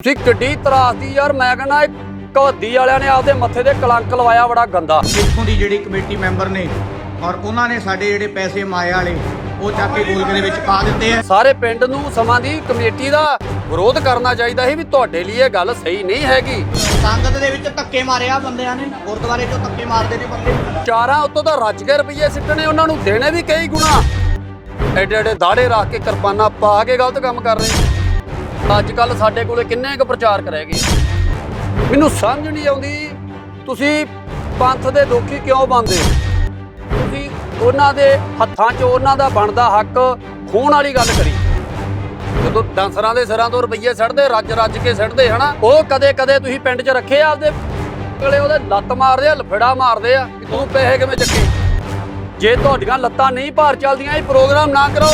ਤੁਸੀਂ ਕਿੱਡੀ ਤਰਾਸਦੀ ਯਾਰ ਮੈਂ ਕਹਿੰਦਾ ਇਹ ਕਵੱਦੀ ਵਾਲਿਆਂ ਨੇ ਆਪਦੇ ਮੱਥੇ ਤੇ ਕਲੰਕ ਲਵਾਇਆ ਬੜਾ ਗੰਦਾ। ਇੱਥੋਂ ਦੀ ਜਿਹੜੀ ਕਮੇਟੀ ਮੈਂਬਰ ਨੇ ਔਰ ਉਹਨਾਂ ਨੇ ਸਾਡੇ ਜਿਹੜੇ ਪੈਸੇ ਮਾਇਆ ਵਾਲੇ ਉਹ ਚੱਕ ਕੇ ਗੋਲਕ ਦੇ ਵਿੱਚ ਪਾ ਦਿੱਤੇ ਆ। ਸਾਰੇ ਪਿੰਡ ਨੂੰ ਸਮਾਂ ਦੀ ਕਮੇਟੀ ਦਾ ਵਿਰੋਧ ਕਰਨਾ ਚਾਹੀਦਾ ਸੀ ਵੀ ਤੁਹਾਡੇ ਲਈ ਇਹ ਗੱਲ ਸਹੀ ਨਹੀਂ ਹੈਗੀ। ਸੰਗਤ ਦੇ ਵਿੱਚ ਧੱਕੇ ਮਾਰਿਆ ਬੰਦਿਆਂ ਨੇ ਗੁਰਦੁਆਰੇ 'ਚੋਂ ਧੱਕੇ ਮਾਰਦੇ ਨੇ ਬੰਦੇ। ਚਾਰਾਂ ਉੱਤੋਂ ਤਾਂ ਰੱਜ ਕੇ ਰੁਪਈਏ ਸਿੱਟਣੇ ਉਹਨਾਂ ਨੂੰ ਦੇਣੇ ਵੀ ਕਈ ਗੁਣਾ। ਐਡੇ ਐਡੇ ਦਾੜੇ ਰੱਖ ਕੇ ਕਿਰਪਾਨਾਂ ਪਾ ਕੇ ਗਲਤ ਕੰਮ ਕਰ ਰਹੇ ਅੱਜ ਕੱਲ ਸਾਡੇ ਕੋਲੇ ਕਿੰਨੇ ਕੁ ਪ੍ਰਚਾਰਕ ਰਹਿ ਗਏ? ਮੈਨੂੰ ਸਮਝ ਨਹੀਂ ਆਉਂਦੀ, ਤੁਸੀਂ ਪੰਥ ਦੇ ਦੋਖੀ ਕਿਉਂ ਬਣਦੇ ਤੁਸੀਂ ਉਹਨਾਂ ਦੇ ਹੱਥਾਂ 'ਚ ਉਹਨਾਂ ਦਾ ਬਣਦਾ ਹੱਕ ਖੋਣ ਵਾਲੀ ਗੱਲ ਕਰੀ। ਜਦੋਂ ਡਾਂਸਰਾਂ ਦੇ ਸਿਰਾਂ ਤੋਂ ਰੁਪਈਏ ਸੜਦੇ ਰੱਜ ਰੱਜ ਕੇ ਸੜਦੇ, ਹਨਾ? ਉਹ ਕਦੇ ਕਦੇ ਤੁਸੀਂ ਪਿੰਡ 'ਚ ਰੱਖੇ ਆ ਆਪਦੇ? ਕੋਲੇ ਉਹਦੇ ਲੱਤ ਮਾਰਦੇ ਆ, ਲਫੜਾ ਮਾਰਦੇ ਆ ਕਿ ਤੂੰ ਪੈਸੇ ਕਿਵੇਂ ਚੱਕੇ? ਜੇ ਤੁਹਾਡੀਆਂ ਲੱਤਾਂ ਨਹੀਂ ਭਾਰ ਚੱਲਦੀਆਂ, ਇਹ ਪ੍ਰੋਗਰਾਮ ਨਾ ਕਰੋ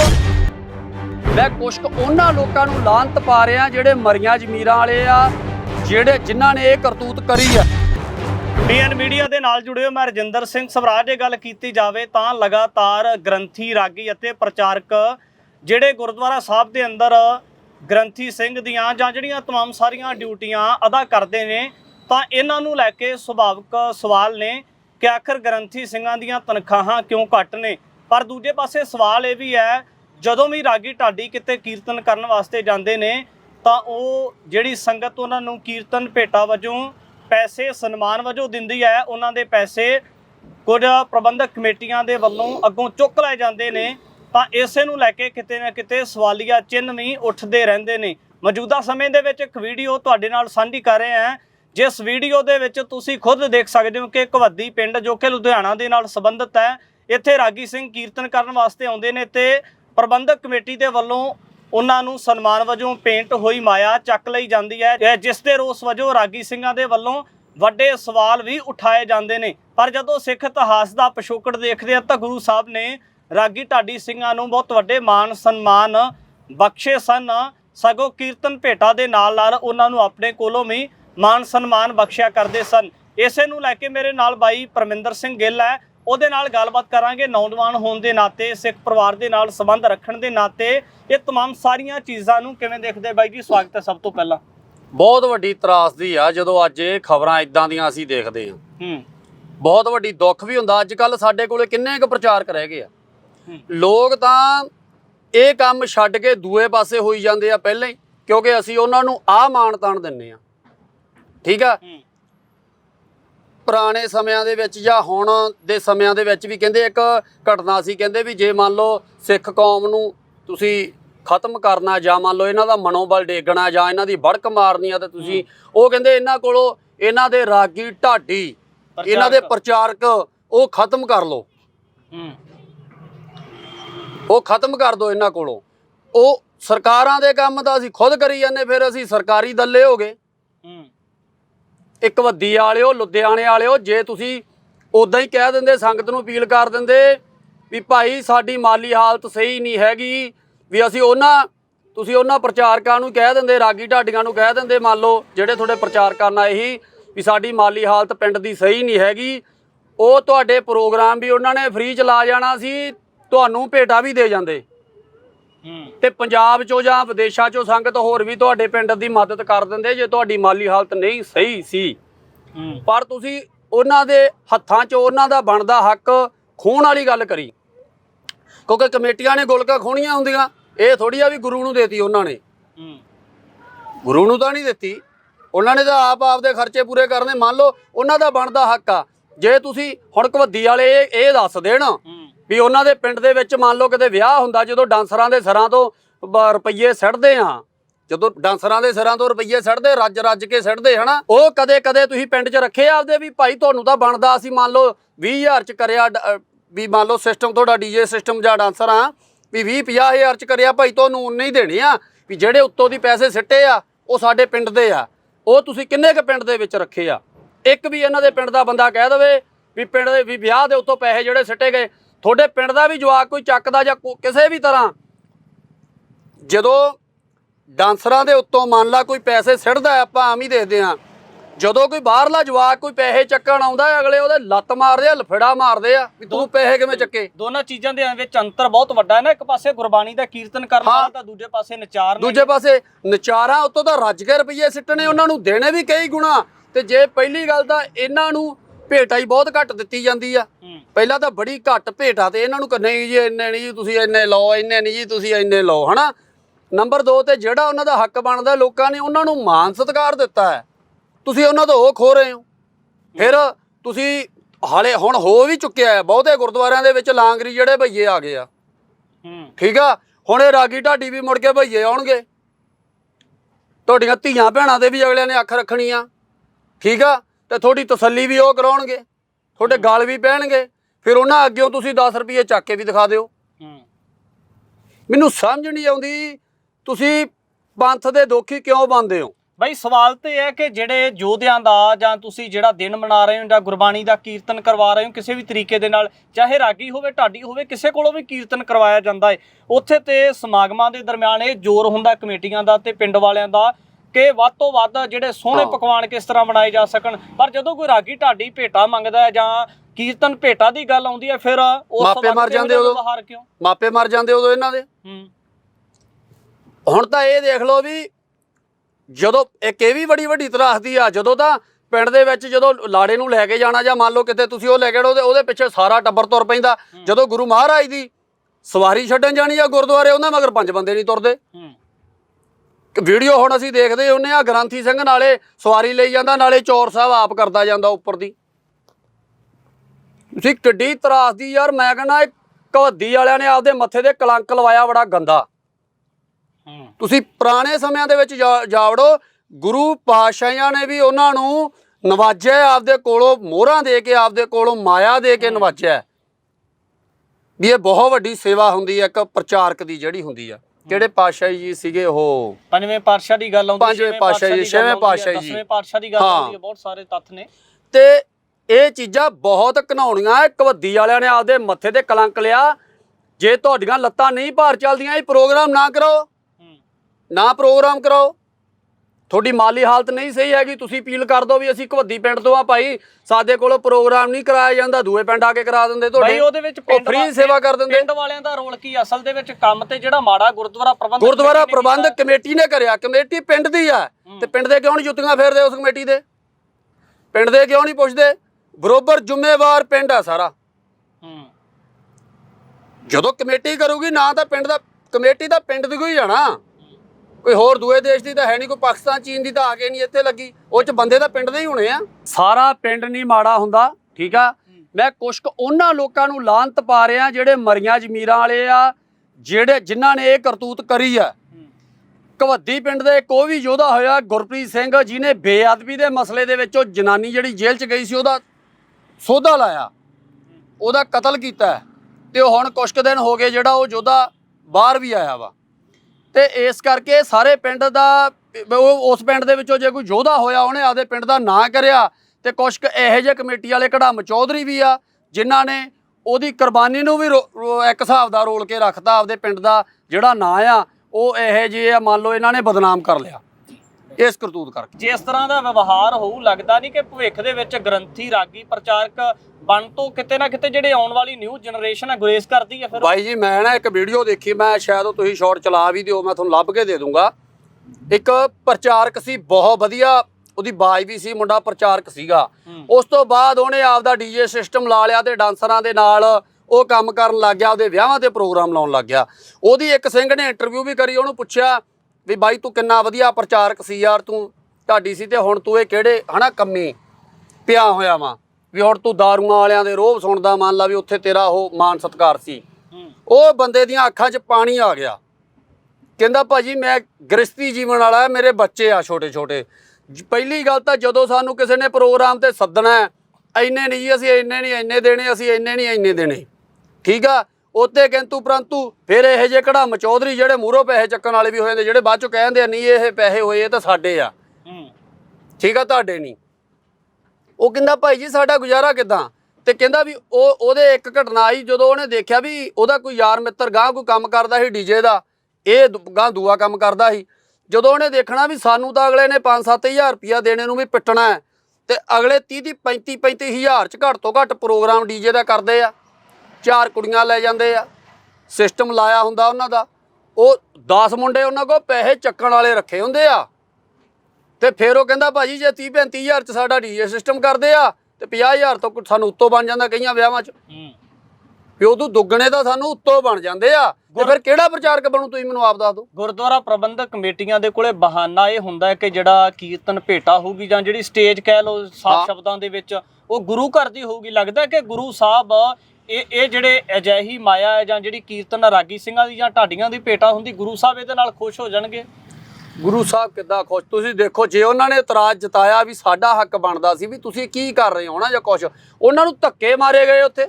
ਮੈਂ ਕੁਛ ਕੁ ਉਹਨਾਂ ਲੋਕਾਂ ਨੂੰ ਲਾਂਤ ਪਾ ਰਿਹਾ ਜਿਹੜੇ ਮਰੀਆਂ ਜ਼ਮੀਰਾਂ ਵਾਲੇ ਆ ਜਿਹੜੇ ਜਿਨ੍ਹਾਂ ਨੇ ਇਹ ਕਰਤੂਤ ਕਰੀ ਆ ਬੀਐਨ ਮੀਡੀਆ ਦੇ ਨਾਲ ਜੁੜੇ ਹੋ ਮੈਂ ਰਜਿੰਦਰ ਸਿੰਘ ਸਵਰਾਜ ਜੇ ਗੱਲ ਕੀਤੀ ਜਾਵੇ ਤਾਂ ਲਗਾਤਾਰ ਗ੍ਰੰਥੀ ਰਾਗੀ ਅਤੇ ਪ੍ਰਚਾਰਕ ਜਿਹੜੇ ਗੁਰਦੁਆਰਾ ਸਾਹਿਬ ਦੇ ਅੰਦਰ ਗ੍ਰੰਥੀ ਸਿੰਘ ਦੀਆਂ ਜਾਂ ਜਿਹੜੀਆਂ तमाम ਸਾਰੀਆਂ ਡਿਊਟੀਆਂ ਅਦਾ ਕਰਦੇ ਨੇ ਤਾਂ ਇਹਨਾਂ ਨੂੰ ਲੈ ਕੇ ਸੁਭਾਵਿਕ ਸਵਾਲ ਨੇ ਕਿ ਆਖਰ ਗ੍ਰੰਥੀ ਸਿੰਘਾਂ ਦੀਆਂ ਤਨਖਾਹਾਂ ਕਿਉਂ ਘੱਟ ਨੇ ਪਰ ਦੂਜੇ ਪਾਸੇ ਸਵਾਲ ਇਹ ਵੀ ਹੈ ਜਦੋਂ ਵੀ ਰਾਗੀ ਢਾਡੀ ਕਿਤੇ ਕੀਰਤਨ ਕਰਨ ਵਾਸਤੇ ਜਾਂਦੇ ਨੇ, ਤਾਂ ਉਹ ਜਿਹੜੀ ਸੰਗਤ ਉਹਨਾਂ ਨੂੰ ਕੀਰਤਨ ਭੇਟਾ ਵਜੋਂ ਪੈਸੇ, ਸਨਮਾਨ ਵਜੋਂ ਦਿੰਦੀ ਹੈ, ਉਹਨਾਂ ਦੇ ਪੈਸੇ ਕੁਝ ਪ੍ਰਬੰਧਕ ਕਮੇਟੀਆਂ ਦੇ ਵੱਲੋਂ ਅੱਗੋਂ ਚੁੱਕ ਲਏ ਜਾਂਦੇ ਨੇ। ਤਾਂ ਇਸੇ ਨੂੰ ਲੈ ਕੇ ਕਿਤੇ ਨਾ ਕਿਤੇ ਸਵਾਲੀਆ ਚਿੰਨ੍ਹ ਵੀ ਉੱਠਦੇ ਰਹਿੰਦੇ ਨੇ। ਮੌਜੂਦਾ ਸਮੇਂ ਦੇ ਵਿੱਚ ਇੱਕ ਵੀਡੀਓ ਤੁਹਾਡੇ ਨਾਲ ਸਾਂਝੀ ਕਰ ਰਹੇ ਹਾਂ। ਜਿਸ ਵੀਡੀਓ ਦੇ ਵਿੱਚ ਤੁਸੀਂ ਖੁਦ ਦੇਖ ਸਕਦੇ ਹੋ ਕਿ ਕਵੱਦੀ ਪਿੰਡ ਜੋ ਕਿ ਲੁਧਿਆਣਾ ਦੇ ਨਾਲ ਸੰਬੰਧਿਤ ਹੈ। ਇੱਥੇ ਰਾਗੀ ਸਿੰਘ ਕੀਰਤਨ ਕਰਨ ਵਾਸਤੇ ਆਉਂਦੇ ਨੇ ਤੇ ਪ੍ਰਬੰਧਕ ਕਮੇਟੀ ਦੇ ਵੱਲੋਂ ਉਹਨਾਂ ਨੂੰ ਸਨਮਾਨ ਵਜੋਂ ਪੇਂਟ ਹੋਈ ਮਾਇਆ ਚੱਕ ਲਈ ਜਾਂਦੀ ਹੈ ਜਿਸ ਦੇ ਰੋਸ ਵਜੋਂ ਰਾਗੀ ਸਿੰਘਾਂ ਦੇ ਵੱਲੋਂ ਵੱਡੇ ਸਵਾਲ ਵੀ ਉਠਾਏ ਜਾਂਦੇ ਨੇ। ਪਰ ਜਦੋਂ ਸਿੱਖ ਇਤਿਹਾਸ ਦਾ ਪਿਛੋਕੜ ਦੇਖਦੇ ਆ ਤਾਂ ਗੁਰੂ ਸਾਹਿਬ ਨੇ ਰਾਗੀ ਢਾਡੀ ਸਿੰਘਾਂ ਨੂੰ ਬਹੁਤ ਵੱਡੇ ਮਾਣ ਸਨਮਾਨ ਬਖਸ਼ੇ ਸਨ। ਸਗੋਂ ਕੀਰਤਨ ਭੇਟਾ ਦੇ ਨਾਲ ਨਾਲ ਉਹਨਾਂ ਨੂੰ ਆਪਣੇ ਕੋਲੋਂ ਵੀ ਮਾਣ ਸਨਮਾਨ ਬਖਸ਼ਿਆ ਕਰਦੇ ਸਨ। ਇਸੇ ਨੂੰ ਲੈ ਕੇ ਮੇਰੇ ਨਾਲ ਬਾਈ ਪਰਮਿੰਦਰ ਸਿੰਘ ਗਿੱਲ ਹੈ। ਉਹਦੇ ਨਾਲ ਗੱਲਬਾਤ ਕਰਾਂਗੇ ਨੌਜਵਾਨ ਹੋਣ ਦੇ ਨਾਤੇ ਸਿੱਖ ਪਰਿਵਾਰ ਦੇ ਨਾਲ ਸੰਬੰਧ ਰੱਖਣ ਦੇ ਨਾਤੇ ਇਹ तमाम ਸਾਰੀਆਂ ਚੀਜ਼ਾਂ ਨੂੰ ਕਿਵੇਂ ਦੇਖਦੇ ਬਾਈ ਜੀ ਸਵਾਗਤ ਹੈ ਸਭ ਤੋਂ ਪਹਿਲਾਂ ਬਹੁਤ ਵੱਡੀ ਤਰਾਸਦੀ ਆ ਜਦੋਂ ਅੱਜ ਇਹ ਖਬਰਾਂ ਇਦਾਂ ਦੀਆਂ ਅਸੀਂ ਦੇਖਦੇ ਹਾਂ ਹੂੰ ਬਹੁਤ ਵੱਡੀ ਦੁੱਖ ਵੀ ਹੁੰਦਾ ਅੱਜ ਕੱਲ ਸਾਡੇ ਕੋਲੇ ਕਿੰਨੇ ਕੁ ਪ੍ਰਚਾਰਕ ਰਹਿ ਗਏ ਆ ਹੂੰ। ਲੋਕ ਤਾਂ ਇਹ ਕੰਮ ਛੱਡ ਕੇ ਦੂਏ ਪਾਸੇ ਹੋਈ ਜਾਂਦੇ ਆ ਪਹਿਲਾਂ ਹੀ ਕਿਉਂਕਿ ਅਸੀਂ ਉਹਨਾਂ ਨੂੰ ਆਹ ਮਾਣ ਤਾਣ ਦਿੰਨੇ ਆ ਠੀਕ ਆ ਹੂੰ ਪੁਰਾਣੇ ਸਮਿਆਂ ਦੇ ਵਿੱਚ ਜਾਂ ਹੁਣ ਦੇ ਸਮਿਆਂ ਦੇ ਵਿੱਚ ਵੀ ਕਹਿੰਦੇ ਇੱਕ ਘਟਨਾ ਸੀ ਕਹਿੰਦੇ ਵੀ ਜੇ ਮੰਨ ਲਓ ਸਿੱਖ ਕੌਮ ਨੂੰ ਤੁਸੀਂ ਖਤਮ ਕਰਨਾ ਜਾਂ ਮੰਨ ਲਓ ਇਹਨਾਂ ਦਾ ਮਨੋਬਲ ਡੇਗਣਾ ਜਾਂ ਇਹਨਾਂ ਦੀ ਬੜਕ ਮਾਰਨੀ ਆ ਤੇ ਤੁਸੀਂ ਉਹ ਕਹਿੰਦੇ ਇਹਨਾਂ ਕੋਲੋਂ ਇਹਨਾਂ ਦੇ ਰਾਗੀ ਢਾਡੀ ਇਹਨਾਂ ਦੇ ਪ੍ਰਚਾਰਕ ਉਹ ਖਤਮ ਕਰ ਲਓ। ਉਹ ਖਤਮ ਕਰ ਦਿਓ ਇਹਨਾਂ ਕੋਲੋਂ। ਉਹ ਸਰਕਾਰਾਂ ਦੇ ਕੰਮ ਤਾਂ ਅਸੀਂ ਖੁਦ ਕਰੀ ਜਾਂਦੇ ਫਿਰ ਅਸੀਂ ਸਰਕਾਰੀ ਦੱਲੇ ਹੋ ਗਏ। ਹੂੰ। ਇੱਕ ਵੱਦੀ ਵਾਲਿਓ, ਲੁਧਿਆਣੇ ਵਾਲਿਓ, ਜੇ ਤੁਸੀਂ ਉਦਾਂ ਹੀ ਕਹਿ ਦਿੰਦੇ, ਸੰਗਤ ਨੂੰ ਅਪੀਲ ਕਰ ਦਿੰਦੇ ਵੀ ਭਾਈ ਸਾਡੀ ਮਾਲੀ ਹਾਲਤ ਸਹੀ ਨਹੀਂ ਹੈਗੀ, ਵੀ ਅਸੀਂ ਉਹਨਾਂ, ਤੁਸੀਂ ਉਹਨਾਂ ਪ੍ਰਚਾਰਕਾਂ ਨੂੰ ਕਹਿ ਦਿੰਦੇ, ਰਾਗੀ ਢਾਡੀਆਂ ਨੂੰ ਕਹਿ ਦਿੰਦੇ, ਮੰਨ ਲਓ ਜਿਹੜੇ ਤੁਹਾਡੇ ਪ੍ਰਚਾਰਕਾਂ ਨਾਲ ਆਏ ਸੀ ਵੀ ਸਾਡੀ ਮਾਲੀ ਹਾਲਤ ਪਿੰਡ ਦੀ ਸਹੀ ਨਹੀਂ ਹੈਗੀ, ਉਹ ਤੁਹਾਡੇ ਪ੍ਰੋਗਰਾਮ ਵੀ ਉਹਨਾਂ ਨੇ ਫ੍ਰੀ ਚਲਾ ਜਾਣਾ ਸੀ, ਤੁਹਾਨੂੰ ਭੇਟਾ ਵੀ ਦੇ ਜਾਂਦੇ। ਤੇ ਪੰਜਾਬ ਚੋਂ ਜਾਂ ਵਿਦੇਸ਼ਾਂ ਚੋਂ ਸੰਗਤ ਹੋਰ ਵੀ ਤੁਹਾਡੇ ਪਿੰਡ ਦੀ ਮਦਦ ਕਰ ਦਿੰਦੇ ਜੇ ਤੁਹਾਡੀ ਮਾਲੀ ਹਾਲਤ ਨਹੀਂ ਸਹੀ ਸੀ। ਪਰ ਤੁਸੀਂ ਉਹਨਾਂ ਦੇ ਹੱਥਾਂ 'ਚ ਉਹਨਾਂ ਦਾ ਬਣਦਾ ਹੱਕ ਖੋਣ ਵਾਲੀ ਗੱਲ ਕਰੀ। ਕਿਉਂਕਿ ਕਮੇਟੀਆਂ ਨੇ ਗੁਲਕਾਂ ਖੋਣੀਆਂ ਹੁੰਦੀਆਂ। ਇਹ ਥੋੜੀ ਆ ਵੀ ਗੁਰੂ ਨੂੰ ਦੇਤੀ ਉਹਨਾਂ ਨੇ। ਗੁਰੂ ਨੂੰ ਤਾਂ ਨਹੀਂ ਦਿੱਤੀ। ਉਹਨਾਂ ਨੇ ਤਾਂ ਆਪ ਆਪਦੇ ਖਰਚੇ ਪੂਰੇ ਕਰਨੇ। ਮੰਨ ਲਓ ਉਹਨਾਂ ਦਾ ਬਣਦਾ ਹੱਕ ਆ। ਜੇ ਤੁਸੀਂ ਹੁਣ ਕਵੱਦੀ ਵਾਲੇ ਇਹ ਦੱਸ ਦੇਣ ਵੀ ਉਹਨਾਂ ਦੇ ਪਿੰਡ ਦੇ ਵਿੱਚ ਮੰਨ ਲਓ ਕਿਤੇ ਵਿਆਹ ਹੁੰਦਾ, ਜਦੋਂ ਡਾਂਸਰਾਂ ਦੇ ਸਿਰਾਂ ਤੋਂ ਰੁਪਈਏ ਸੜਦੇ ਆ, ਜਦੋਂ ਡਾਂਸਰਾਂ ਦੇ ਸਿਰਾਂ ਤੋਂ ਰੁਪਈਏ ਸੜਦੇ ਰੱਜ ਰੱਜ ਕੇ ਸੜਦੇ ਹਨਾ? ਉਹ ਕਦੇ ਕਦੇ ਤੁਸੀਂ ਪਿੰਡ 'ਚ ਰੱਖੇ ਆਪਦੇ ਵੀ ਭਾਈ ਤੁਹਾਨੂੰ ਤਾਂ ਬਣਦਾ, ਅਸੀਂ ਮੰਨ ਲਓ 20000 'ਚ ਕਰਿਆ ਡ- ਵੀ ਮੰਨ ਲਓ ਸਿਸਟਮ ਤੁਹਾਡਾ ਡੀਜੇ ਸਿਸਟਮ ਜਾਂ ਡਾਂਸਰ ਆ, ਵੀ 20 50000 'ਚ ਕਰਿਆ ਭਾਈ, ਤੁਹਾਨੂੰ ਉਨੇ ਹੀ ਦੇਣੇ ਆ, ਵੀ ਜਿਹੜੇ ਉੱਤੋਂ ਦੀ ਪੈਸੇ ਸਿੱਟੇ ਆ, ਉਹ ਸਾਡੇ ਪਿੰਡ ਦੇ ਆ। ਉਹ ਤੁਸੀਂ ਕਿੰਨੇ ਕ ਪਿੰਡ ਦੇ ਵਿੱਚ ਰੱਖੇ ਆ? ਇੱਕ ਵੀ ਇਹਨਾਂ ਦੇ ਪਿੰਡ ਦਾ ਬੰਦਾ ਕਹਿ ਦਵੇ ਵੀ ਪਿੰਡ ਦੇ, ਵੀ ਵਿਆਹ ਦੇ ਉੱਤੋਂ ਪੈਸੇ ਜਿਹੜੇ ਸਿੱਟੇ ਗਏ ਤੁਹਾਡੇ ਪਿੰਡ ਦਾ ਵੀ ਜਵਾਕ ਕੋਈ ਚੱਕਦਾ ਜਾਂ ਕਿਸੇ ਵੀ ਤਰ੍ਹਾਂ ਜਦੋਂ ਡਾਂਸਰਾਂ ਦੇ ਉੱਤੋਂ ਮੰਨ ਲਾ ਕੋਈ ਪੈਸੇ ਸਿੱਟਦਾ ਹੈ, ਆਪਾਂ ਆਮ ਹੀ ਦੇਖਦੇ ਆ ਜਦੋਂ ਕੋਈ ਬਾਹਰਲਾ ਜਵਾਕ ਕੋਈ ਪੈਸੇ ਚੱਕਣ ਆਉਂਦਾ ਹੈ, ਅਗਲੇ ਉਹਦੇ ਲੱਤ ਮਾਰਦੇ ਆ ਲਫੜਾ ਮਾਰਦੇ ਆ ਵੀ ਤੂੰ ਪੈਸੇ ਕਿਵੇਂ ਚੱਕੇ ਦੋਨਾਂ ਚੀਜ਼ਾਂ ਦੇ ਵਿੱਚ ਅੰਤਰ ਬਹੁਤ ਵੱਡਾ ਹੈ ਨਾ ਇੱਕ ਪਾਸੇ ਗੁਰਬਾਣੀ ਦਾ ਕੀਰਤਨ ਕਰਨ। ਵਾਲਾ ਤਾਂ ਦੂਜੇ ਪਾਸੇ ਨਚਾਰ ਦੂਜੇ ਪਾਸੇ ਨਚਾਰਾਂ ਉੱਤੋਂ ਤਾਂ ਰੱਜ ਕੇ ਰੁਪਈਏ ਸਿੱਟਣੇ ਉਹਨਾਂ ਨੂੰ ਦੇਣੇ ਵੀ ਕਈ ਗੁਣਾ ਤੇ ਜੇ ਪਹਿਲੀ ਗੱਲ ਤਾਂ ਇਹਨਾਂ ਨੂੰ ਭੇਟਾ ਹੀ ਬਹੁਤ ਘੱਟ ਦਿੱਤੀ ਜਾਂਦੀ ਆ। ਪਹਿਲਾਂ ਤਾਂ ਬੜੀ ਘੱਟ ਭੇਟਾ ਤੇ ਇਹਨਾਂ ਨੂੰ ਨਹੀਂ ਜੀ ਇੰਨੇ ਨਹੀਂ ਜੀ ਤੁਸੀਂ ਇੰਨੇ ਲਓ ਇੰਨੇ ਨਹੀਂ ਜੀ ਤੁਸੀਂ ਇੰਨੇ ਲਓ ਹਨਾ? ਨੰਬਰ 2 ਤੇ ਜਿਹੜਾ ਉਹਨਾਂ ਦਾ ਹੱਕ ਬਣਦਾ ਲੋਕਾਂ ਨੇ ਉਹਨਾਂ ਨੂੰ ਮਾਨ ਸਤਿਕਾਰ ਦਿੱਤਾ ਹੈ। ਤੁਸੀਂ ਉਹਨਾਂ ਤੋਂ ਉਹ ਖੋ ਰਹੇ ਹੋ। ਫਿਰ ਤੁਸੀਂ ਹਾਲੇ ਹੁਣ ਹੋ ਵੀ ਚੁੱਕਿਆ ਹੈ ਬਹੁਤੇ ਗੁਰਦੁਆਰਿਆਂ ਦੇ ਵਿੱਚ ਲਾਂਗਰੀ ਜਿਹੜੇ ਭਈਏ ਆ ਗਏ ਆ। ਠੀਕ ਆ? ਹੁਣ ਇਹ ਰਾਗੀ ਢਾਡੀ ਵੀ ਮੁੜ ਕੇ ਭਈਏ ਆਉਣਗੇ। ਤੁਹਾਡੀਆਂ ਧੀਆਂ ਭੈਣਾਂ ਦੇ ਵੀ ਅਗਲਿਆਂ ਨੇ ਅੱਖ ਰੱਖਣੀ ਆ। ਠੀਕ ਆ? ਤੇ ਤੁਹਾਡੀ ਤਸੱਲੀ ਵੀ ਉਹ ਕਰਾਉਣਗੇ ਤੁਹਾਡੇ ਗਲ ਵੀ ਪੈਣਗੇ ਫਿਰ ਉਹਨਾਂ ਅੱਗਿਓਂ ਤੁਸੀਂ 10 ਰੁਪਏ ਚੱਕ ਕੇ ਵੀ ਦਿਖਾ ਦਿਓ। ਮੈਨੂੰ ਸਮਝ ਨਹੀਂ ਆਉਂਦੀ ਤੁਸੀਂ ਪੰਥ ਦੇ ਦੋਖੀ ਕਿਉਂ ਬਣਦੇ ਹੋ? ਬਈ ਸਵਾਲ ਤੇ ਹੈ ਕਿ ਜਿਹੜੇ ਯੋਧਿਆਂ ਦਾ ਜਾਂ ਤੁਸੀਂ ਜਿਹੜਾ ਦਿਨ ਮਨਾ ਰਹੇ ਹੋ ਜਾਂ ਗੁਰਬਾਣੀ ਦਾ ਕੀਰਤਨ ਕਰਵਾ ਰਹੇ ਹੋ ਕਿਸੇ ਵੀ ਤਰੀਕੇ ਦੇ ਨਾਲ ਚਾਹੇ ਰਾਗੀ ਹੋਵੇ ਢਾਡੀ ਹੋਵੇ ਕਿਸੇ ਕੋਲੋਂ ਵੀ ਕੀਰਤਨ ਕਰਵਾਇਆ ਜਾਂਦਾ ਹੈ। ਉੱਥੇ ਤੇ ਸਮਾਗਮਾਂ ਦੇ ਦਰਮਿਆਨ ਇਹ ਜ਼ੋਰ ਹੁੰਦਾ ਕਮੇਟੀਆਂ ਦਾ ਤੇ ਪਿੰਡ ਵਾਲਿਆਂ ਦਾ ਕਿ ਵੱਧ ਤੋਂ ਵੱਧ ਜਿਹੜੇ ਸੋਹਣੇ। ਪਕਵਾਨ ਕਿਸ ਤਰ੍ਹਾਂ ਬਣਾਏ ਜਾ ਸਕਣ? ਪਰ ਜਦੋਂ ਕੋਈ ਰਾਗੀ ਢਾਡੀ ਭੇਟਾ ਮੰਗਦਾ ਹੈ ਜਾਂ ਕੀਰਤਨ ਭੇਟਾ ਦੀ ਗੱਲ ਆਉਂਦੀ ਹੈ ਫਿਰ ਉਸ ਮਾਪੇ ਮਰ ਜਾਂਦੇ ਉਦੋਂ। ਵਿਵਹਾਰ ਕਿਉਂ? ਮਾਪੇ ਮਰ ਜਾਂਦੇ ਉਦੋਂ ਇਹਨਾਂ ਦੇ। ਹੁਣ ਤਾਂ ਇਹ ਦੇਖ ਲਓ ਵੀ ਜਦੋਂ ਇੱਕ ਇਹ ਵੀ ਬੜੀ ਵੱਡੀ ਤਰਾਸਦੀ ਆ ਜਦੋਂ ਤਾਂ ਪਿੰਡ ਦੇ ਵਿੱਚ ਜਦੋਂ ਲਾੜੇ ਨੂੰ ਲੈ ਕੇ ਜਾਣਾ ਜਾਂ ਮੰਨ ਲਓ ਕਿਤੇ ਤੁਸੀਂ ਉਹ ਲੈ ਕੇ ਉਹਦੇ ਉਹਦੇ ਪਿੱਛੇ ਸਾਰਾ ਟੱਬਰ ਤੁਰ ਪੈਂਦਾ। ਜਦੋਂ ਗੁਰੂ ਮਹਾਰਾਜ ਦੀ ਸਵਾਰੀ ਛੱਡਣ ਜਾਣੀ ਆ ਗੁਰਦੁਆਰੇ ਉਹਨਾਂ ਮਗਰ ਪੰਜ ਬੰਦੇ ਨਹੀਂ ਤੁਰਦੇ। ਵੀਡੀਓ ਹੁਣ ਅਸੀਂ ਦੇਖਦੇ ਹੁੰਨੇ ਆ ਗ੍ਰੰਥੀ ਸਿੰਘ ਨਾਲੇ ਸਵਾਰੀ ਲਈ ਜਾਂਦਾ ਨਾਲੇ ਚੌਰ ਸਾਹਿਬ ਆਪ ਕਰਦਾ ਜਾਂਦਾ ਉੱਪਰ ਦੀ। ਤੁਸੀਂ ਕਿੱਡੀ ਤਰਾਸਦੀ ਯਾਰ ਮੈਂ ਕਹਿੰਦਾ ਇਹ ਕਵੱਦੀ ਵਾਲਿਆਂ ਨੇ ਆਪਦੇ ਮੱਥੇ ਤੇ ਕਲੰਕ ਲਵਾਇਆ ਬੜਾ ਗੰਦਾ। ਤੁਸੀਂ ਪੁਰਾਣੇ ਸਮਿਆਂ ਦੇ ਵਿੱਚ ਜਾਵੜੋ ਗੁਰੂ ਪਾਤਸ਼ਾਹਾਂ ਨੇ ਵੀ ਉਹਨਾਂ ਨੂੰ ਨਵਾਜਿਆ ਆਪਦੇ ਕੋਲੋਂ ਮੋਹਰਾਂ ਦੇ ਕੇ ਆਪਦੇ ਕੋਲੋਂ ਮਾਇਆ ਦੇ ਕੇ ਨਵਾਜਿਆ। ਵੀ ਇਹ ਬਹੁਤ ਵੱਡੀ ਸੇਵਾ ਹੁੰਦੀ ਹੈ ਇੱਕ ਪ੍ਰਚਾਰਕ ਦੀ ਜਿਹੜੀ ਹੁੰਦੀ ਆ। ਕਿਹੜੇ ਪਾਤਸ਼ਾਹ ਜੀ ਸੀਗੇ ਉਹ। ਪੰਜਵੇਂ ਪਾਤਸ਼ਾਹ ਦੀ ਗੱਲ ਆਉਂਦੀ ਪੰਜਵੇਂ ਪਾਤਸ਼ਾਹ ਜੀ, ਛੇਵੇਂ ਪਾਤਸ਼ਾਹ ਜੀ। ਦਸਵੇਂ ਪਾਤਸ਼ਾਹ ਦੀ ਗੱਲ। ਆਉਂਦੀ ਹੈ ਬਹੁਤ ਸਾਰੇ ਤੱਥ ਨੇ। ਤੇ ਇਹ ਚੀਜ਼ਾਂ ਬਹੁਤ ਘਨਾਉਣੀਆਂ ਕਵੱਦੀ ਵਾਲਿਆਂ ਨੇ ਆਪਦੇ ਮੱਥੇ ਤੇ ਕਲੰਕ ਲਿਆ। ਜੇ ਤੁਹਾਡੀਆਂ ਲੱਤਾਂ ਨਹੀਂ ਭਾਰ ਚੱਲਦੀਆਂ ਇਹ ਪ੍ਰੋਗਰਾਮ ਨਾ ਕਰੋ। ਨਾ ਪ੍ਰੋਗਰਾਮ ਕਰੋ। ਤੁਹਾਡੀ ਮਾਲੀ ਹਾਲਤ ਨਹੀਂ ਸਹੀ ਹੈਗੀ ਤੁਸੀਂ ਅਪੀਲ ਕਰ ਦਿਓ ਵੀ ਅਸੀਂ ਕਵੱਦੀ ਪਿੰਡ ਤੋਂ ਆ ਭਾਈ। ਸਾਡੇ ਕੋਲੋਂ ਪ੍ਰੋਗਰਾਮ ਨਹੀਂ ਕਰਾਇਆ ਜਾਂਦਾ ਦੂਏ ਪਿੰਡ ਆ ਕੇ ਕਰਾ ਦਿੰਦੇ ਭਾਈ ਤੁਹਾਡੇ ਉਹਦੇ ਵਿੱਚ ਪਿੰਡ ਫ੍ਰੀ ਸੇਵਾ ਕਰ ਦਿੰਦੇ। ਪਿੰਡ ਵਾਲਿਆਂ ਦਾ ਰੋਲ ਕੀ ਅਸਲ ਦੇ ਵਿੱਚ ਕੰਮ ਤੇ ਜਿਹੜਾ ਮਾੜਾ ਗੁਰਦੁਆਰਾ ਪ੍ਰਬੰਧਕ ਗੁਰਦੁਆਰਾ ਪ੍ਰਬੰਧਕ। ਕਮੇਟੀ ਨੇ ਕਰਿਆ ਕਮੇਟੀ ਪਿੰਡ ਦੀ ਆ। ਤੇ ਪਿੰਡ ਦੇ ਕਿਉਂ ਨਹੀਂ ਜੁੱਤੀਆਂ ਫੇਰਦੇ ਉਸ ਕਮੇਟੀ ਦੇ? ਪਿੰਡ ਦੇ ਕਿਉਂ ਨਹੀਂ ਪੁੱਛਦੇ? ਬਰੋਬਰ ਜ਼ਿੰਮੇਵਾਰ ਪਿੰਡ ਆ ਸਾਰਾ। ਜਦੋਂ ਕਮੇਟੀ ਕਰੂਗੀ ਨਾ ਤਾਂ ਪਿੰਡ ਦਾ ਕਮੇਟੀ ਤਾਂ ਪਿੰਡ ਦੀ ਕੋਈ ਜਾਣਾ। ਕੋਈ ਹੋਰ ਦੂਏ ਦੇਸ਼ ਦੀ ਤਾਂ ਹੈ ਨਹੀਂ, ਕੋਈ ਪਾਕਿਸਤਾਨ, ਚੀਨ ਦੀ ਤਾਂ ਆ ਕੇ ਨਹੀਂ ਇੱਥੇ ਲੱਗੀ। ਉਹ ਚ ਬੰਦੇ ਤਾਂ ਪਿੰਡ ਦੇ ਹੀ ਹੋਣੇ ਆ। ਸਾਰਾ ਪਿੰਡ ਨਹੀਂ ਮਾੜਾ ਹੁੰਦਾ, ਠੀਕ ਆ? ਮੈਂ ਕੁਛ ਕੁ ਉਹਨਾਂ ਲੋਕਾਂ ਨੂੰ ਲਾਂਤ ਪਾ ਰਿਹਾ, ਜਿਹੜੇ ਮਰੀਆਂ ਜ਼ਮੀਰਾਂ ਵਾਲੇ ਆ, ਜਿਹੜੇ ਜਿਨ੍ਹਾਂ ਨੇ ਇਹ ਕਰਤੂਤ ਕਰੀ ਆ। ਹੂੰ ਕਵੱਦੀ ਪਿੰਡ ਦੇ ਇੱਕ ਉਹ ਵੀ ਯੋਧਾ ਹੋਇਆ, ਗੁਰਪ੍ਰੀਤ ਸਿੰਘ, ਜਿਹਨੇ ਬੇਅਦਬੀ ਦੇ ਮਸਲੇ ਦੇ ਵਿੱਚ ਉਹ ਜਨਾਨੀ ਜਿਹੜੀ ਜੇਲ੍ਹ 'ਚ ਗਈ ਸੀ, ਉਹਦਾ ਸੋਧਾ ਲਾਇਆ। ਉਹਦਾ ਕਤਲ ਕੀਤਾ। ਹੈ। ਤੇ ਉਹ ਹੁਣ ਕੁਛ ਕੁ ਦਿਨ ਹੋ ਗਏ ਜਿਹੜਾ ਉਹ ਯੋਧਾ ਬਾਹਰ ਵੀ ਆਇਆ ਵਾ। ਤੇ ਇਸ ਕਰਕੇ ਸਾਰੇ ਪਿੰਡ ਦਾ, ਉਹ, ਉਸ ਪਿੰਡ ਦੇ ਵਿੱਚੋਂ ਜੇ ਕੋਈ ਯੋਧਾ ਹੋਇਆ, ਉਹਨੇ ਆਪਦੇ ਪਿੰਡ ਦਾ ਨਾਂ ਕਰਿਆ ਤੇ ਕੁਛ ਕੁ ਇਹੋ ਜਿਹੇ ਕਮੇਟੀ ਵਾਲੇ ਕਢਾਮ ਚੌਧਰੀ ਵੀ ਆ, ਜਿਨ੍ਹਾਂ ਨੇ ਉਹਦੀ ਕੁਰਬਾਨੀ ਨੂੰ ਵੀ ਰੋ- ਰੋ- ਇੱਕ ਹਿਸਾਬ ਦਾ ਰੋਲ ਕੇ ਰੱਖਤਾ ਆਪਦੇ ਪਿੰਡ ਦਾ ਜਿਹੜਾ ਨਾਂ ਆ, ਉਹ ਇਹੋ ਜਿਹੇ ਆ, ਮੰਨ ਲਓ ਇਹਨਾਂ ਨੇ ਬਦਨਾਮ ਕਰ ਲਿਆ। ਇਸ ਕਰਤੂਤ ਕਰਕੇ। ਜੇ ਇਸ ਤਰ੍ਹਾਂ ਦਾ ਵਿਵਹਾਰ ਹੋਊ ਲੱਗਦਾ ਨਹੀਂ ਕਿ ਭਵਿੱਖ ਦੇ ਵਿੱਚ ਗ੍ਰੰਥੀ ਰਾਗੀ ਪ੍ਰਚਾਰਕ ਬਣ ਤੋਂ ਕਿਤੇ ਨਾ ਕਿਤੇ ਜਿਹੜੇ ਆਉਣ ਵਾਲੀ ਨਿਊ ਜਨਰੇਸ਼ਨ ਹੈ ਗੁਰੇਜ਼ ਕਰਦੀ ਹੈ ਫਿਰ। ਬਾਈ ਜੀ ਮੈਂ ਨਾ ਇੱਕ ਵੀਡੀਓ ਦੇਖੀ ਮੈਂ ਸ਼ਾਇਦ ਉਹ ਤੁਸੀਂ ਸ਼ਾਰਟ ਚਲਾ ਵੀ ਦਿਓ ਮੈਂ ਤੁਹਾਨੂੰ ਲੱਭ ਕੇ ਦੇ ਦੂੰਗਾ। ਇੱਕ ਪ੍ਰਚਾਰਕ ਸੀ ਬਹੁਤ ਵਧੀਆ ਉਹਦੀ ਬਾਜ ਵੀ ਸੀ ਮੁੰਡਾ ਪ੍ਰਚਾਰਕ ਸੀਗਾ। ਉਸ ਤੋਂ ਬਾਅਦ ਉਹਨੇ ਆਪਦਾ ਡੀਜੇ ਸਿਸਟਮ ਲਾ ਲਿਆ ਤੇ ਡਾਂਸਰਾਂ ਦੇ ਨਾਲ ਉਹ ਕੰਮ ਕਰਨ ਲੱਗ ਗਿਆ ਉਹਦੇ ਵਿਆਹਾਂ ਤੇ ਪ੍ਰੋਗਰਾਮ ਲਾਉਣ ਲੱਗ ਗਿਆ। ਉਹਦੀ ਇੱਕ ਸਿੰਘ ਨੇ ਇੰਟਰਵਿਊ ਵੀ ਕਰੀ ਉਹਨੂੰ ਪੁੱਛਿਆ ਵੀ ਬਾਈ ਤੂੰ ਕਿੰਨਾ ਵਧੀਆ ਪ੍ਰਚਾਰਕ ਸੀ ਯਾਰ ਤੂੰ ਢਾਡੀ ਸੀ ਤੇ ਹੁਣ ਤੂੰ ਇਹ ਕਿਹੜੇ ਹਨਾ ਕੰਮੀ ਪਿਆ ਹੋਇਆ ਵਾ। ਵੀ ਹੁਣ ਤੂੰ ਦਾਰੂਆਂ ਵਾਲਿਆਂ ਦੇ ਰੋਹ ਸੁਣਦਾ ਮੰਨ ਲਾ ਵੀ ਉੱਥੇ ਤੇਰਾ ਉਹ ਮਾਨ ਸਤਕਾਰ ਸੀ। ਉਹ ਬੰਦੇ ਦੀਆਂ ਅੱਖਾਂ 'ਚ ਪਾਣੀ ਆ ਗਿਆ। ਕਹਿੰਦਾ ਭਾਜੀ ਮੈਂ ਗ੍ਰਸਤੀ ਜੀਵਨ ਵਾਲਾ ਮੇਰੇ ਬੱਚੇ ਆ ਛੋਟੇ ਛੋਟੇ ਪਹਿਲੀ ਗੱਲ ਤਾਂ ਜਦੋਂ ਸਾਨੂੰ ਕਿਸੇ ਨੇ ਪ੍ਰੋਗਰਾਮ ਤੇ ਸੱਦਣਾ ਇੰਨੇ ਨਹੀਂ ਜੀ ਅਸੀਂ ਇੰਨੇ ਨਹੀਂ ਇੰਨੇ ਦੇਣੇ ਅਸੀਂ ਇੰਨੇ ਨਹੀਂ ਇੰਨੇ ਦੇਣੇ। ਠੀਕ ਆ? ਉੱਤੇ ਕਿੰਤੂ ਪ੍ਰੰਤੂ ਫਿਰ ਇਹ ਜੇ ਕੜਾਮ ਚੌਧਰੀ ਜਿਹੜੇ ਮੂਹਰੋਂ ਪੈਸੇ ਚੱਕਣ ਵਾਲੇ ਵੀ ਹੋ ਜਾਂਦੇ ਜਿਹੜੇ ਬਾਅਦ ਚੋਂ ਕਹਿੰਦੇ ਆ ਨਹੀਂ ਇਹ ਪੈਸੇ ਹੋਏ ਇਹ ਤਾਂ ਸਾਡੇ ਆ। ਠੀਕ ਆ ਤੁਹਾਡੇ ਨਹੀਂ। ਉਹ ਕਹਿੰਦਾ ਭਾਈ ਜੀ ਸਾਡਾ ਗੁਜ਼ਾਰਾ ਕਿਦਾਂ? ਤੇ ਕਹਿੰਦਾ ਵੀ ਉਹ ਉਹਦੇ ਇੱਕ ਘਟਨਾ ਆਈ ਜਦੋਂ ਉਹਨੇ ਦੇਖਿਆ ਵੀ ਉਹਦਾ ਕੋਈ ਯਾਰ ਮਿੱਤਰ ਗਾਂ ਕੋਈ ਕੰਮ ਕਰਦਾ ਸੀ ਡੀਜੇ ਦਾ ਇਹ ਦੁ- ਗਾਂ ਦੂਆ ਕੰਮ ਕਰਦਾ ਸੀ। ਜਦੋਂ ਉਹਨੇ ਦੇਖਣਾ ਵੀ ਸਾਨੂੰ ਤਾਂ ਅਗਲੇ ਨੇ 5-7000 ਰੁਪਇਆ ਦੇਣੇ ਨੂੰ ਵੀ ਪਿੱਟਣਾ ਹੈ ਤੇ ਅਗਲੇ 30 35 35000 ਚ ਘੱਟ ਤੋਂ ਘੱਟ ਪ੍ਰੋਗਰਾਮ ਡੀਜੇ ਦਾ ਕਰਦੇ ਆ। ਚਾਰ ਕੁੜੀਆਂ ਲੈ ਜਾਂਦੇ ਆ। ਸਿਸਟਮ ਲਾਇਆ ਹੁੰਦਾ ਉਹਨਾਂ ਦਾ। ਉਹ 10 ਮੁੰਡੇ ਉਹਨਾਂ ਕੋਲ ਪੈਸੇ ਚੱਕਣ ਵਾਲੇ ਰੱਖੇ ਹੁੰਦੇ ਆ। ਤੇ ਫਿਰ ਉਹ ਕਹਿੰਦਾ ਭਾਜੀ ਜੇ 30 35000 ਚ ਸਾਡਾ ਡੀਜੇ ਸਿਸਟਮ ਕਰਦੇ ਆ ਤੇ 50000 ਤੋਂ ਸਾਨੂੰ ਉੱਤੋਂ ਬਣ ਜਾਂਦਾ ਕਈਆਂ ਵਿਆਹਾਂ 'ਚ। ਵੀ ਉਦੋਂ ਦੁੱਗਣੇ ਤਾਂ ਸਾਨੂੰ ਉੱਤੋਂ ਬਣ ਜਾਂਦੇ ਆ। ਤੇ ਫਿਰ ਕਿਹੜਾ ਪ੍ਰਚਾਰਕ ਬਣੂ ਤੁਸੀਂ ਮੈਨੂੰ ਆਪ ਦੱਸ ਦਿਓ। ਗੁਰਦੁਆਰਾ ਪ੍ਰਬੰਧਕ ਕਮੇਟੀਆਂ ਦੇ ਕੋਲੇ ਬਹਾਨਾ ਇਹ ਹੁੰਦਾ ਹੈ ਕਿ ਜਿਹੜਾ ਕੀਰਤਨ ਭੇਟਾ ਹੋਊਗੀ ਜਾਂ ਜਿਹੜੀ ਸਟੇਜ ਕਹਿ ਲਓ ਹਾਂ। ਸਾਫ਼ ਸ਼ਬਦਾਂ ਦੇ ਵਿੱਚ ਉਹ ਗੁਰੂ ਘਰ ਦੀ ਹੋਊਗੀ। ਲੱਗਦਾ ਕਿ ਗੁਰੂ ਸਾਹਿਬ ਇਹ ਇਹ ਜਿਹੜੇ ਅਜਿਹੀ ਮਾਇਆ ਹੈ ਜਾਂ ਜਿਹੜੀ ਕੀਰਤਨ ਰਾਗੀ ਸਿੰਘਾਂ ਦੀ ਜਾਂ ਢਾਡੀਆਂ ਦੀ ਭੇਟਾ ਹੁੰਦੀ ਗੁਰੂ ਸਾਹਿਬ ਇਹਦੇ ਨਾਲ ਖੁਸ਼ ਹੋ ਜਾਣਗੇ? ਗੁਰੂ ਸਾਹਿਬ ਕਿੱਦਾਂ ਖੁਸ਼? ਤੁਸੀਂ ਦੇਖੋ ਜੇ ਉਹਨਾਂ ਨੇ ਇਤਰਾਜ਼ ਜਤਾਇਆ ਵੀ ਸਾਡਾ ਹੱਕ ਬਣਦਾ ਸੀ ਵੀ ਤੁਸੀਂ ਕੀ ਕਰ ਰਹੇ ਹੋ ਨਾ ਜਾਂ ਕੁਛ ਉਹਨਾਂ ਨੂੰ ਧੱਕੇ ਮਾਰੇ ਗਏ ਉੱਥੇ।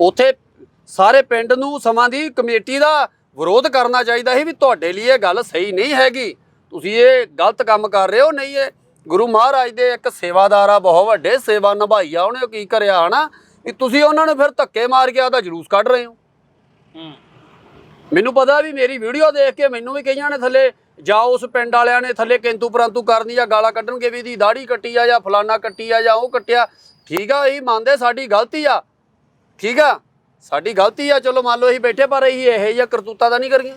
ਉੱਥੇ ਸਾਰੇ ਪਿੰਡ ਨੂੰ ਸਮਾਂ ਦੀ ਕਮੇਟੀ ਦਾ ਵਿਰੋਧ ਕਰਨਾ ਚਾਹੀਦਾ ਸੀ ਵੀ ਤੁਹਾਡੇ ਲਈ ਇਹ ਗੱਲ ਸਹੀ ਨਹੀਂ ਹੈਗੀ। ਤੁਸੀਂ ਇਹ ਗਲਤ ਕੰਮ ਕਰ ਰਹੇ ਹੋ ਨਹੀਂ ਇਹ। ਗੁਰੂ ਮਹਾਰਾਜ ਦੇ ਇੱਕ ਸੇਵਾਦਾਰ ਆ ਬਹੁਤ ਵੱਡੇ ਸੇਵਾ ਨਿਭਾਈ ਆ ਉਹਨੇ ਕੀ ਕਰਿਆ ਹਨਾ? ਵੀ ਤੁਸੀਂ ਉਹਨਾਂ ਨੂੰ ਫਿਰ ਧੱਕੇ ਮਾਰ ਕੇ ਆਦਾ ਜਲੂਸ ਕੱਢ ਰਹੇ ਹੋ। ਮੈਨੂੰ ਪਤਾ ਵੀ ਮੇਰੀ ਵੀਡੀਓ ਦੇਖ ਕੇ ਮੈਨੂੰ ਵੀ ਕਈਆਂ ਨੇ ਥੱਲੇ ਜਾਂ ਉਸ ਪਿੰਡ ਵਾਲਿਆਂ ਨੇ ਥੱਲੇ ਕਿੰਤੂ ਪਰੰਤੂ ਕਰਨੀ ਜਾਂ ਗਾਲਾਂ ਕੱਢਣਗੇ ਵੀ ਇਹਦੀ ਦਾੜੀ ਕੱਟੀ ਆ ਜਾਂ ਫਲਾਨਾ ਕੱਟੀ ਆ ਜਾਂ ਉਹ ਕੱਟਿਆ। ਠੀਕ ਆ ਇਹੀ ਮੰਨਦੇ ਸਾਡੀ ਗਲਤੀ ਆ। ਠੀਕ ਆ ਸਾਡੀ ਗਲਤੀ ਆ ਚਲੋ ਮੰਨ ਲਓ ਅਸੀਂ ਬੈਠੇ ਪਰ ਅਸੀਂ ਇਹ ਜਿਹਾ ਕਰਤੂਤਾ ਤਾਂ ਨਹੀਂ ਕਰੀਆਂ।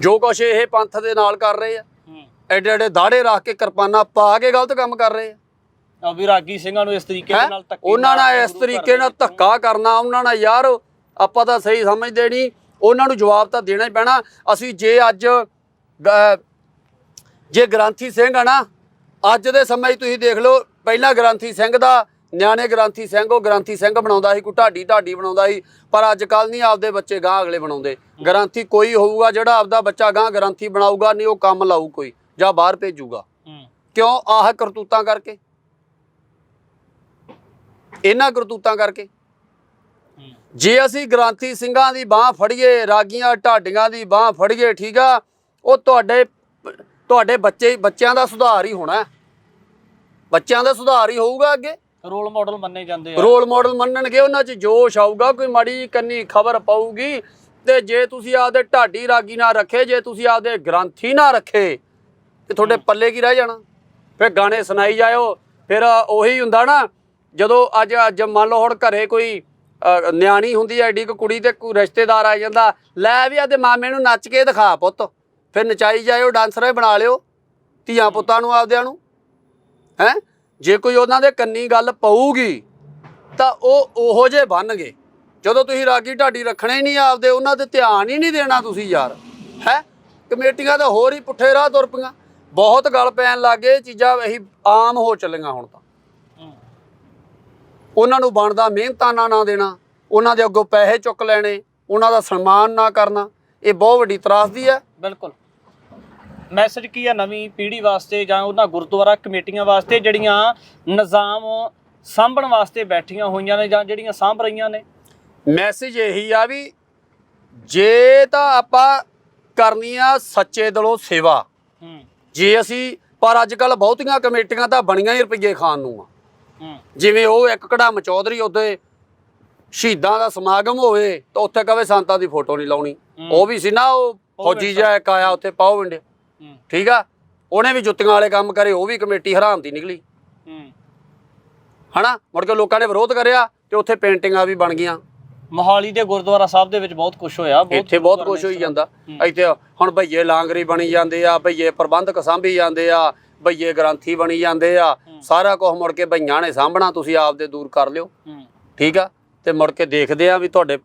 ਜੋ ਕੁਛ ਇਹ ਪੰਥ ਦੇ ਨਾਲ ਕਰ ਰਹੇ ਆ। ਐਡੇ ਐਡੇ ਦਾੜੇ ਰੱਖ ਕੇ ਕਿਰਪਾਨਾਂ ਪਾ ਕੇ ਗਲਤ ਕੰਮ ਕਰ ਰਹੇ ਆ। ਆ ਵੀ ਰਾਗੀ ਸਿੰਘਾਂ ਨੂੰ ਇਸ ਤਰੀਕੇ ਦੇ ਹੈਂ? ਨਾਲ ਧੱਕੇ ਉਹਨਾਂ ਨਾਲ ਇਸ ਤਰੀਕੇ ਨਾਲ। ਧੱਕਾ ਕਰਨਾ ਉਹਨਾਂ ਨਾਲ ਯਾਰ ਆਪਾਂ ਤਾਂ ਸਹੀ ਸਮਝਦੇ ਨਹੀਂ। ਉਹਨਾਂ ਨੂੰ ਜਵਾਬ ਤਾਂ ਦੇਣਾ ਹੀ ਪੈਣਾ। ਅਸੀਂ ਜੇ ਅੱਜ ਗ- ਜੇ ਗ੍ਰਾਂਥੀ ਸਿੰਘ ਆ ਨਾ ਅੱਜ ਦੇ ਸਮੇਂ 'ਚ ਤੁਸੀਂ ਦੇਖ ਲਓ ਪਹਿਲਾਂ ਗ੍ਰਾਂਥੀ ਸਿੰਘ ਦਾ ਨਿਆਣੇ ਗ੍ਰਾਂਥੀ ਸਿੰਘ ਉਹ ਗ੍ਰਾਂਥੀ ਸਿੰਘ ਬਣਾਉਂਦਾ ਸੀ ਕੋਈ ਢਾਡੀ ਢਾਡੀ ਬਣਾਉਂਦਾ ਸੀ ਪਰ ਅੱਜ ਕੱਲ ਨਹੀਂ ਆਪਦੇ ਬੱਚੇ ਗਾਂ ਅਗਲੇ ਬਣਾਉਂਦੇ। ਗ੍ਰਾਂਥੀ ਕੋਈ ਹੋਊਗਾ ਜਿਹੜਾ ਆਪਦਾ ਬੱਚਾ ਗਾਂ ਗ੍ਰਾਂਥੀ ਬਣਾਊਗਾ ਨਹੀਂ ਉਹ ਕੰਮ ਲਾਊ ਕੋਈ। ਜਾਂ ਬਾਹਰ ਭੇਜੂਗਾ। ਕਿਉਂ? ਆਹ ਕਰਤੂਤਾਂ ਕਰਕੇ। ਇਹਨਾਂ ਕਰਤੂਤਾਂ ਕਰਕੇ। ਜੇ ਅਸੀਂ ਗ੍ਰਾਂਥੀ ਸਿੰਘਾਂ ਦੀ ਬਾਹ ਫੜੀਏ ਰਾਗੀਆਂ ਢਾਡੀਆਂ ਦੀ ਬਾਹ ਫੜੀਏ ਠੀਕ ਆ ਉਹ ਤੁਹਾਡੇ ਤੁਹਾਡੇ ਬੱਚੇ ਬੱਚਿਆਂ ਦਾ ਸੁਧਾਰ ਹੀ ਹੋਣਾ। ਬੱਚਿਆਂ ਦਾ ਸੁਧਾਰ ਹੀ ਹੋਊਗਾ ਅੱਗੇ। ਰੋਲ ਮਾਡਲ ਮੰਨੇ ਜਾਂਦੇ ਆ। ਰੋਲ ਮਾਡਲ ਮੰਨਣਗੇ ਉਹਨਾਂ 'ਚ ਜੋਸ਼ ਆਊਗਾ ਕੋਈ ਮਾੜੀ ਕੰਨੀ ਖਬਰ ਪਾਊਗੀ। ਤੇ ਜੇ ਤੁਸੀਂ ਆਪਦੇ ਢਾਡੀ ਰਾਗੀ ਨਾ ਰੱਖੇ ਜੇ ਤੁਸੀਂ ਆਪਦੇ ਗ੍ਰੰਥੀ ਨਾ ਰੱਖੇ ਤੇ ਤੁਹਾਡੇ ਪੱਲੇ ਕੀ ਰਹਿ ਜਾਣਾ? ਫਿਰ ਗਾਣੇ ਸੁਣਾਈ ਜਾਇਓ। ਫਿਰ ਉਹੀ ਹੁੰਦਾ ਨਾ ਜਦੋਂ ਅੱਜ ਅੱਜ ਮੰਨ ਲਓ ਹੁਣ ਘਰੇ ਕੋਈ ਨਿਆਣੀ ਹੁੰਦੀ ਐ ਏਡੀ ਕੁ ਕੁੜੀ ਤੇ ਕੋਈ ਰਿਸ਼ਤੇਦਾਰ ਆ ਜਾਂਦਾ ਲੈ ਵੀ ਆਦੇ ਮਾਮੇ ਨੂੰ ਨੱਚ ਕੇ ਦਿਖਾ ਪੁੱਤ। ਫਿਰ ਨਚਾਈ ਜਾਇਓ ਡਾਂਸਰ ਬਣਾ ਲਿਓ ਧੀਆਂ ਪੁੱਤਾਂ ਨੂੰ ਆਪਦਿਆਂ ਨੂੰ। ਹੈ? ਜੇ ਕੋਈ ਉਹਨਾਂ ਦੇ ਕੰਨੀ ਗੱਲ ਪਊਗੀ ਤਾਂ ਉਹ ਉਹੋ ਜੇ ਬਣਨਗੇ। ਜਦੋਂ ਤੁਸੀਂ ਰਾਗੀ ਢਾਡੀ ਰੱਖਣੇ ਹੀ ਨਹੀਂ ਆਪਦੇ ਉਹਨਾਂ ਤੇ ਧਿਆਨ ਹੀ ਨਹੀਂ ਦੇਣਾ ਤੁਸੀਂ ਯਾਰ। ਹੈ? ਕਮੇਟੀਆਂ ਤਾਂ ਹੋਰ ਹੀ ਪੁੱਠੇ ਰਾਹ ਤੁਰ ਪਈਆਂ। ਬਹੁਤ ਗੱਲ ਪੈਣ ਲੱਗੇ ਚੀਜ਼ਾਂ ਇਹੀ ਆਮ ਹੋ ਚੱਲੀਆਂ ਹੁਣ ਤਾਂ। ਉਹਨਾਂ ਨੂੰ ਬਣਦਾ ਮਿਹਨਤਾਨਾ ਨਾ ਦੇਣਾ ਉਹਨਾਂ ਦੇ ਅੱਗੋਂ ਪੈਸੇ ਚੁੱਕ ਲੈਣੇ ਉਹਨਾਂ ਦਾ ਸਨਮਾਨ ਨਾ ਕਰਨਾ ਇਹ ਬਹੁਤ ਵੱਡੀ ਤਰਾਸਦੀ ਹੈ। ਬਿਲਕੁਲ। ਮੈਸੇਜ ਕੀ ਹੈ ਨਵੀਂ ਪੀੜ੍ਹੀ ਵਾਸਤੇ ਜਾਂ ਉਹਨਾਂ ਗੁਰਦੁਆਰਾ ਕਮੇਟੀਆਂ ਵਾਸਤੇ ਜਿਹੜੀਆਂ ਨਿਜ਼ਾਮ ਸਾਂਭਣ ਵਾਸਤੇ ਬੈਠੀਆਂ ਹੋਈਆਂ ਨੇ ਜਾਂ ਜਿਹੜੀਆਂ ਸਾਂਭ ਰਹੀਆਂ ਨੇ? ਮੈਸੇਜ ਇਹੀ ਆ ਵੀ ਜੇ ਤਾਂ ਆਪਾਂ ਕਰਨੀ ਆ ਸੱਚੇ ਦਿਲੋਂ ਸੇਵਾ ਹੂੰ। ਜੇ ਅਸੀਂ ਪਰ ਅੱਜ ਕੱਲ ਬਹੁਤੀਆਂ ਕਮੇਟੀਆਂ ਤਾਂ ਬਣੀਆਂ ਹੀ ਰੁਪਈਏ ਖਾਣ ਨੂੰ ਆ। ਜਿਵੇਂ ਉਹ ਇੱਕ ਕੜਾਮ ਚੌਧਰੀ ਉਹਦੇ ਸ਼ਹੀਦਾਂ ਦਾ ਸਮਾਗਮ ਹੋਵੇ ਤਾਂ ਉੱਥੇ ਕਵੇ ਸੰਤਾਂ ਦੀ ਫੋਟੋ ਨਹੀਂ ਲਾਉਣੀ। ਉਹ ਵੀ ਸੀ ਨਾ ਉਹ ਫੌਜੀ ਜਿਹਾ ਇੱਕ ਆਇਆ ਉੱਥੇ ਪਾਓ ਵਿੰਡੇ। ਠੀਕ ਆ? ਉਹਨੇ ਵੀ ਜੁੱਤੀਆਂ ਵਾਲੇ ਕੰਮ ਕਰੇ ਉਹ ਵੀ ਕਮੇਟੀ ਹਰਾਮ ਦੀ ਨਿਕਲੀ। ਹੂੰ। ਹਨਾ? ਮੁੜ ਕੇ ਲੋਕਾਂ ਨੇ ਵਿਰੋਧ ਕਰਿਆ ਤੇ ਉੱਥੇ ਪੇਂਟਿੰਗਾਂ ਵੀ ਬਣ ਗਈਆਂ। ਮੋਹਾਲੀ ਦੇ ਗੁਰਦੁਆਰਾ ਸਾਹਿਬ ਦੇ ਵਿੱਚ ਬਹੁਤ ਕੁਝ ਹੋਇਆ ਇੱਥੇ ਬਹੁਤ ਕੁਝ ਹੋਈ ਜਾਂਦਾ। ਇੱਥੇ ਹੁਣ ਭਈਏ ਲਾਂਗਰੀ ਬਣੀ ਜਾਂਦੇ ਆ ਭਈਏ ਪ੍ਰਬੰਧਕ ਸਾਂਭੀ ਜਾਂਦੇ ਆ ਭਈਏ ਗ੍ਰੰਥੀ ਬਣੀ ਜਾਂਦੇ ਆ। ਸਾਰਾ ਕੁਝ ਮੁੜ ਕੇ ਭਈਆਂ ਨੇ ਸਾਂਭਣਾ ਤੁਸੀਂ ਆਪਦੇ ਦੂਰ ਕਰ ਲਿਓ। ਠੀਕ ਆ? ਤੇ ਮੁੜ ਕੇ ਦੇਖਦੇ ਆ ਵੀ ਤੁਹਾਡੇ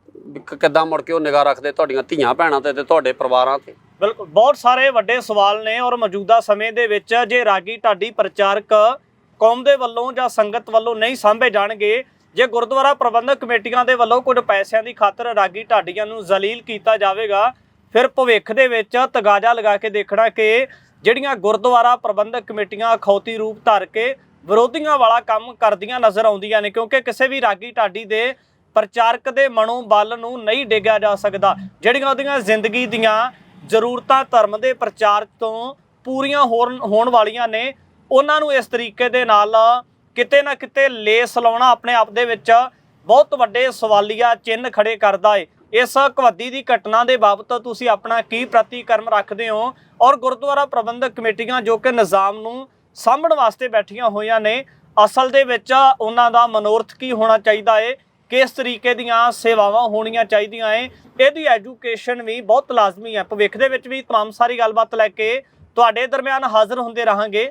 ਕਿੱਦਾਂ ਮੁੜ ਕੇ ਉਹ ਨਿਗਾਹ ਰੱਖਦੇ ਤੁਹਾਡੀਆਂ ਧੀਆਂ ਭੈਣਾਂ ਤੇ ਤੇ ਤੁਹਾਡੇ ਪਰਿਵਾਰਾਂ ਤੇ। ਬਿਲਕੁਲ ਬਹੁਤ ਸਾਰੇ ਵੱਡੇ ਸਵਾਲ ਨੇ ਔਰ ਮੌਜੂਦਾ ਸਮੇਂ ਦੇ ਵਿੱਚ ਜੇ ਰਾਗੀ ਢਾਡੀ ਪ੍ਰਚਾਰਕ ਕੌਮ ਦੇ ਵੱਲੋਂ ਜਾਂ ਸੰਗਤ ਵੱਲੋਂ ਨਹੀਂ ਸਾਂਭੇ ਜਾਣਗੇ ਜੇ ਗੁਰਦੁਆਰਾ ਪ੍ਰਬੰਧਕ ਕਮੇਟੀਆਂ ਦੇ ਵੱਲੋਂ ਕੁਝ ਪੈਸਿਆਂ ਦੀ ਖਾਤਰ ਰਾਗੀ ਢਾਡੀਆਂ ਨੂੰ ਜ਼ਲੀਲ ਕੀਤਾ ਜਾਵੇਗਾ, ਫਿਰ ਭਵਿੱਖ ਦੇ ਵਿੱਚ ਤਗਾਜਾ ਲਗਾ ਕੇ ਦੇਖਣਾ ਕਿ ਜਿਹੜੀਆਂ ਗੁਰਦੁਆਰਾ ਪ੍ਰਬੰਧਕ ਕਮੇਟੀਆਂ ਅਖੌਤੀ ਰੂਪ ਧਾਰ ਕੇ ਵਿਰੋਧੀਆਂ ਵਾਲਾ ਕੰਮ ਕਰਦੀਆਂ ਨਜ਼ਰ ਆਉਂਦੀਆਂ ਨੇ, ਕਿਉਂਕਿ ਕਿਸੇ ਵੀ ਰਾਗੀ ਢਾਡੀ ਦੇ ਪ੍ਰਚਾਰਕ ਦੇ ਮਨੋਂ ਬਲ ਨੂੰ ਨਹੀਂ ਡੇਗਿਆ ਜਾ ਸਕਦਾ। ਜਿਹੜੀਆਂ ਉਹਦੀਆਂ ਜ਼ਿੰਦਗੀ ਦੀਆਂ ਜ਼ਰੂਰਤਾਂ ਧਰਮ ਦੇ ਪ੍ਰਚਾਰ ਤੋਂ ਪੂਰੀਆਂ ਹੋਣ ਹੋਣ ਵਾਲੀਆਂ ਨੇ, ਉਹਨਾਂ ਨੂੰ ਇਸ ਤਰੀਕੇ ਦੇ ਨਾਲ ਕਿਤੇ ਨਾ ਕਿਤੇ ਲੇਸ ਲਾਉਣਾ ਆਪਣੇ ਆਪ ਦੇ ਵਿੱਚ ਬਹੁਤ ਵੱਡੇ ਸਵਾਲੀਆ ਚਿੰਨ੍ਹ ਖੜੇ ਕਰਦਾ ਏ। ਇਸ ਕਵੱਦੀ ਦੀ ਘਟਨਾ ਦੇ ਬਾਬਤ ਤੁਸੀਂ ਆਪਣਾ ਕੀ ਪ੍ਰਤੀਕਰਮ ਰੱਖਦੇ ਹੋ? ਔਰ ਗੁਰਦੁਆਰਾ ਪ੍ਰਬੰਧਕ ਕਮੇਟੀਆਂ ਜੋ ਕਿ ਨਿਜ਼ਾਮ ਨੂੰ ਸਾਂਭਣ ਵਾਸਤੇ ਬੈਠੀਆਂ ਹੋਈਆਂ ਨੇ, ਅਸਲ ਦੇ ਵਿੱਚ ਉਹਨਾਂ ਦਾ ਮਨੋਰਥ ਕੀ ਹੋਣਾ ਚਾਹੀਦਾ ਏ? ਕਿਸ ਤਰੀਕੇ ਦੀਆਂ ਸੇਵਾਵਾਂ ਹੋਣੀਆਂ ਚਾਹੀਦੀਆਂ ਏ? ਇਹਦੀ ਐਜੂਕੇਸ਼ਨ ਵੀ ਬਹੁਤ ਲਾਜ਼ਮੀ ਹੈ। ਭਵਿੱਖ ਦੇ ਵਿੱਚ ਵੀ ਤਮਾਮ ਸਾਰੀ ਗੱਲਬਾਤ ਲੈ ਕੇ ਤੁਹਾਡੇ ਦਰਮਿਆਨ ਹਾਜ਼ਰ ਹੁੰਦੇ ਰਹਾਂਗੇ।